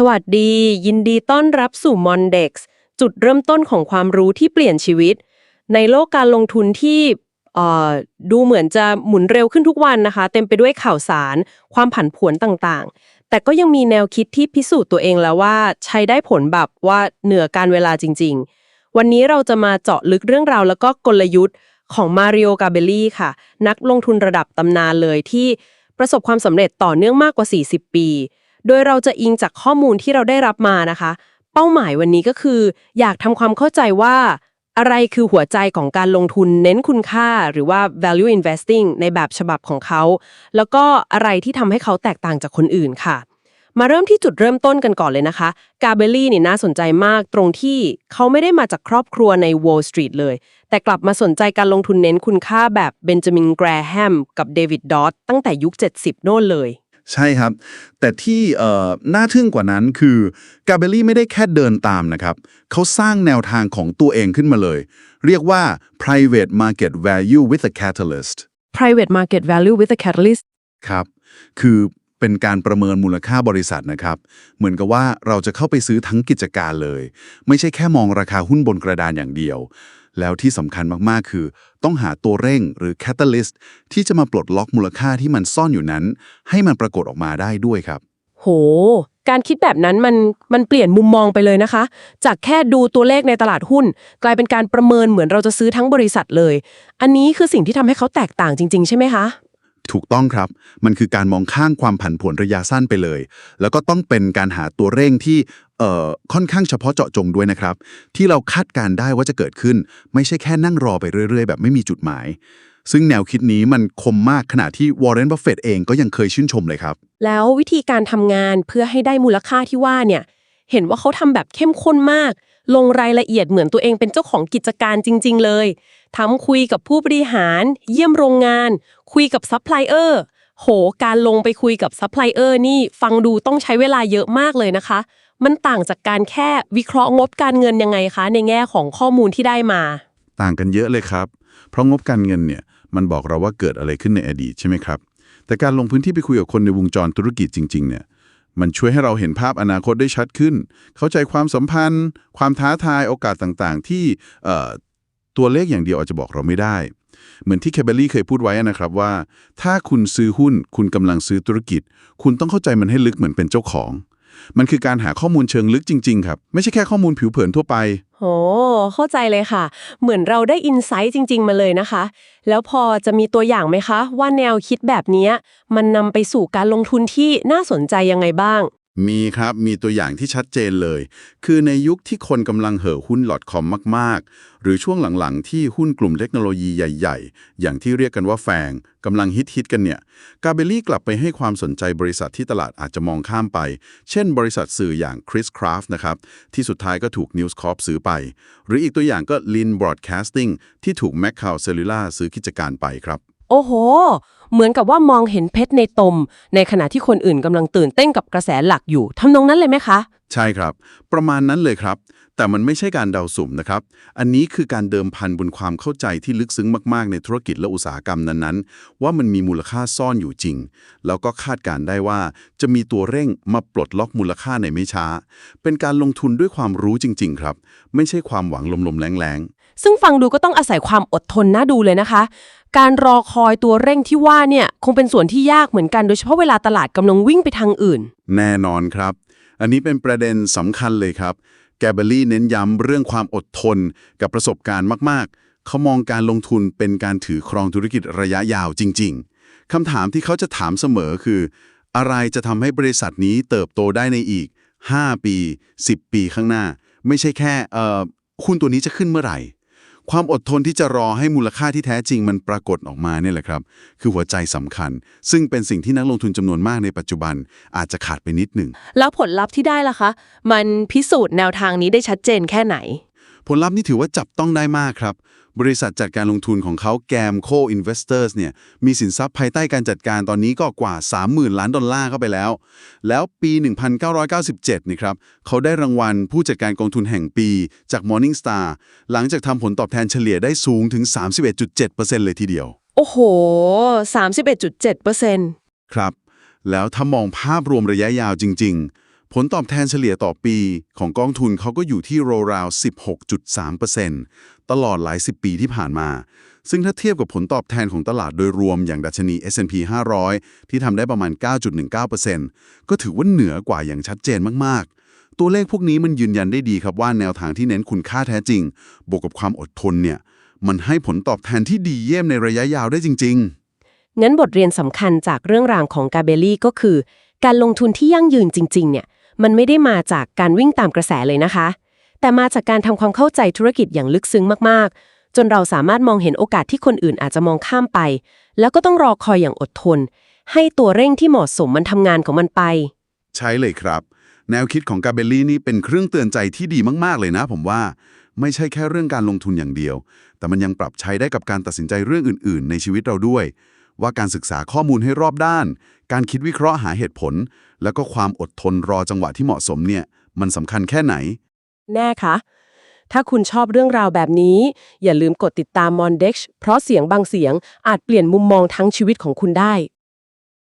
สวัสดี ยินดีต้อนรับสู่ Mondex จุดเริ่มต้นของความรู้ที่เปลี่ยนชีวิต ในโลกการลงทุนที่เอ่อดูเหมือนจะหมุนเร็วขึ้นทุกวันนะคะ เต็มไปด้วยข่าวสาร ความผันผวนต่างๆ แต่ก็ยังมีแนวคิดที่พิสูจน์ตัวเองแล้วว่าใช้ได้ผลแบบว่าเหนือการเวลาจริง ๆ วันนี้เราจะมาเจาะลึกเรื่องราวแล้วก็กลยุทธ์ของมาริโอกาเบลลี่ค่ะ นักลงทุนระดับตำนานเลยที่ประสบความสำเร็จต่อเนื่องมากกว่า 40 ปี โดยเราจะอิงจากข้อมูลที่เราได้รับมานะคะ เป้าหมายวันนี้ก็คือ อยากทำความเข้าใจว่า อะไรคือหัวใจของการลงทุนเน้นคุณค่าหรือว่า value investing ในแบบฉบับของเขา แล้วก็อะไรที่ทำให้เขาแตกต่างจากคนอื่นค่ะมาเริ่มที่จุดเริ่มต้นกันก่อนเลยนะคะ กาเบลลี่นี่น่าสนใจมากตรงที่เขาไม่ได้มาจากครอบครัวใน Wall Street เลย แต่กลับมาสนใจการลงทุนเน้นคุณค่าแบบเบนจามินแกรแฮมกับเดวิดดอตตั้งแต่ยุค 70 โน่นเลย ใช่ครับ แต่ที่เอ่อน่าทึ่งกว่านั้นคือกาเบลลี่ไม่ได้แค่เดินตามนะครับ เขาสร้างแนวทางของตัวเองขึ้นมาเลย เรียกว่า private market value with a catalyst private market value with a catalyst ครับ คือเป็นการประเมินมูลค่าบริษัทนะครับ เหมือนกับว่าเราจะเข้าไปซื้อทั้งกิจการเลย ไม่ใช่แค่มองราคาหุ้นบนกระดานอย่างเดียว แล้วที่สำคัญมากๆ คือ ต้องหาตัวเร่งหรือ catalyst ที่จะมาปลดล็อกมูลค่าที่มันซ่อนอยู่นั้น ให้มันปรากฏออกมาได้ด้วยครับ โห การคิดแบบนั้นมันมันเปลี่ยนมุมมองไปเลยนะคะ จากแค่ดูตัวเลขในตลาดหุ้น กลายเป็นการประเมินเหมือนเราจะซื้อทั้งบริษัทเลย อันนี้คือสิ่งที่ทำให้เขาแตกต่างจริง ๆ ใช่ไหมคะ ถูกต้องครับ มันคือการมองข้างความผันผวนระยะสั้นไปเลย แล้วก็ต้องเป็นการหาตัวเร่งที่เอ่อค่อนข้างเฉพาะเจาะจงด้วยนะครับ ที่เราคาดการได้ว่าจะเกิดขึ้น ไม่ใช่แค่นั่งรอไปเรื่อย ๆ แบบไม่มีจุดหมาย ซึ่งแนวคิดนี้มันคมมากขณะที่วอร์เรนบัฟเฟตเองก็ยังเคยชื่นชมเลยครับ แล้ววิธีการทำงานเพื่อให้ได้มูลค่าที่ว่าเนี่ยเห็นว่าเขาทำแบบเข้มข้นมาก ลงรายละเอียดเหมือนตัวเองเป็นเจ้าของกิจการจริง ๆ เลย ทำคุยกับผู้บริหาร เยี่ยมโรงงาน คุยกับซัพพลายเออร์โห การลงไปคุยกับซัพพลายเออร์นี่ฟังดูต้องใช้เวลาเยอะมากเลยนะคะ มันต่างจากการแค่วิเคราะห์งบการเงินยังไงคะ ในแง่ของข้อมูลที่ได้มา ต่างกันเยอะเลยครับ เพราะงบการเงินเนี่ยมันบอกเราว่าเกิดอะไรขึ้นในอดีตใช่ไหมครับ แต่การลงพื้นที่ไปคุยกับคนในวงจรธุรกิจจริง ๆ เนี่ย มันช่วยให้เราเห็นภาพอนาคตได้ชัดขึ้น เข้าใจความสัมพันธ์ ความท้าทายโอกาสต่างๆ ที่เอ่อ ตัวเลขอย่างเดียวอาจจะบอกเราไม่ได้ เหมือนที่แคเบลลี่เคยพูดไว้นะครับว่า ถ้าคุณซื้อหุ้น คุณกำลังซื้อธุรกิจ คุณต้องเข้าใจมันให้ลึกเหมือนเป็นเจ้าของ มันคือการหาข้อมูลเชิงลึกจริง ๆ ครับ ไม่ใช่แค่ข้อมูลผิวเผินทั่วไปโหเข้าใจเลยค่ะ เหมือนเราได้อินไซต์จริง ๆ มาเลยนะคะ แล้วพอจะมีตัวอย่างไหมคะ ว่าแนวคิดแบบนี้มันนำไปสู่การลงทุนที่น่าสนใจยังไงบ้าง มีครับ มีตัวอย่างที่ชัดเจนเลย คือในยุคที่คนกำลังเห่อหุ้น .com มมาก ๆ หรือช่วงหลังๆ ที่หุ้นกลุ่มเทคโนโลยีใหญ่ ๆ อย่างที่เรียกกันว่าแฟงกำลังฮิตๆกันเนี่ย กาเบลลี่กลับไปให้ความสนใจบริษัทที่ตลาดอาจจะมองข้ามไป เช่นบริษัทสื่ออย่าง Chris Craft นะครับ ที่สุดท้ายก็ถูก News Corp ซื้อไป หรืออีกตัวอย่างก็ Lin Broadcasting ที่ถูก m a c c a l Cellular ซื้อกิจการไปครับ โอ้โห เหมือนกับว่ามองเห็นเพชรในตม ในขณะที่คนอื่นกำลังตื่นเต้นกับกระแสหลักอยู่ทำนองนั้นเลยไหมคะ ใช่ครับ ประมาณนั้นเลยครับ แต่มันไม่ใช่การเดาสุ่มนะครับ อันนี้คือการเดิมพันบนความเข้าใจที่ลึกซึ้งมากๆ ในธุรกิจและอุตสาหกรรมนั้นๆ ว่ามันมีมูลค่าซ่อนอยู่จริง แล้วก็คาดการได้ว่าจะมีตัวเร่งมาปลดล็อกมูลค่าในไม่ช้า เป็นการลงทุนด้วยความรู้จริง ๆ ครับ ไม่ใช่ความหวังลมๆแรงๆ ซึ่งฟังดูก็ต้องอาศัยความอดทนน่าดูเลยนะคะ การรอคอยตัวเร่งที่ว่าเนี่ยคงเป็นส่วนที่ยากเหมือนกันโดยเฉพาะเวลาตลาดกำลังวิ่งไปทางอื่น แน่นอนครับ อันนี้เป็นประเด็นสำคัญเลยครับ แกเบลลี่เน้นย้ำเรื่องความอดทนกับประสบการณ์มากๆ เขามองการลงทุนเป็นการถือครองธุรกิจระยะยาวจริง ๆคำถามที่เขาจะถามเสมอคือ อะไรจะทำให้บริษัทนี้เติบโตได้ในอีก 5 ปี 10 ปีข้างหน้า ไม่ใช่แค่เอ่อหุ้นตัวนี้จะขึ้นเมื่อไหร่ ความอดทนที่จะรอให้มูลค่าที่แท้จริงมันปรากฏออกมาเนี่ยแหละครับ คือหัวใจสำคัญ ซึ่งเป็นสิ่งที่นักลงทุนจำนวนมากในปัจจุบันอาจจะขาดไปนิดหนึ่ง แล้วผลลัพธ์ที่ได้ล่ะคะ มันพิสูจน์แนวทางนี้ได้ชัดเจนแค่ไหน ผลลัพธ์นี่ถือว่าจับต้องได้มากครับบริษัทจัดการลงทุนของเขาแกมโคอินเวสเตอร์สเนี่ยมีสินทรัพย์ภายใต้การจัดการตอนนี้ก็กว่า 30,000 ล้านดอลลาร์เข้าไปแล้ว แล้วปี 1997นี่ครับเขาได้รางวัลผู้จัดการกองทุนแห่งปีจาก Morningstar หลังจากทำผลตอบแทนเฉลี่ยได้สูงถึง 31.7%เลยทีเดียว โอ้โห 31.7%ครับ แล้วถ้ามองภาพรวมระยะยาวจริง ๆ ผลตอบแทนเฉลี่ยต่อปีของกองทุนเขาก็อยู่ที่ราวๆ16.3%ตลอดหลาย 10 ปีที่ผ่านมา ซึ่งถ้าเทียบกับผลตอบแทนของตลาดโดยรวมอย่างดัชนี S&P 500 ที่ทำได้ประมาณ 9.19%ก็ถือว่าเหนือกว่าอย่างชัดเจนมากๆ ตัวเลขพวกนี้มันยืนยันได้ดีครับว่าแนวทางที่เน้นคุณค่าแท้จริง บวกกับความอดทนเนี่ยมันให้ผลตอบแทนที่ดีเยี่ยมในระยะยาวได้จริงๆงั้นบทเรียนสำคัญจากเรื่องราวของกาเบลี่ก็คือการลงทุนที่ยั่งยืนจริง ๆ เนี่ย มันไม่ได้มาจากการวิ่งตามกระแสเลยนะคะ แต่มาจากการทำความเข้าใจธุรกิจอย่างลึกซึ้งมากๆ จนเราสามารถมองเห็นโอกาสที่คนอื่นอาจจะมองข้ามไป แล้วก็ต้องรอคอยอย่างอดทน ให้ตัวเร่งที่เหมาะสมมันทำงานของมันไป ใช่เลยครับ แนวคิดของกาเบลลี่นี่เป็นเครื่องเตือนใจที่ดีมากๆเลยนะ ผมว่าไม่ใช่แค่เรื่องการลงทุนอย่างเดียว แต่มันยังปรับใช้ได้กับการตัดสินใจเรื่องอื่น ๆ ในชีวิตเราด้วย ว่าการศึกษาข้อมูลให้รอบด้าน การคิดวิเคราะห์หาเหตุผล แล้วก็ความอดทนรอจังหวะที่เหมาะสมเนี่ย มันสำคัญแค่ไหน แน่คะ ถ้าคุณชอบเรื่องราวแบบนี้ อย่าลืมกดติดตาม Mondex เพราะเสียงบางเสียงอาจเปลี่ยนมุมมองทั้งชีวิตของคุณได้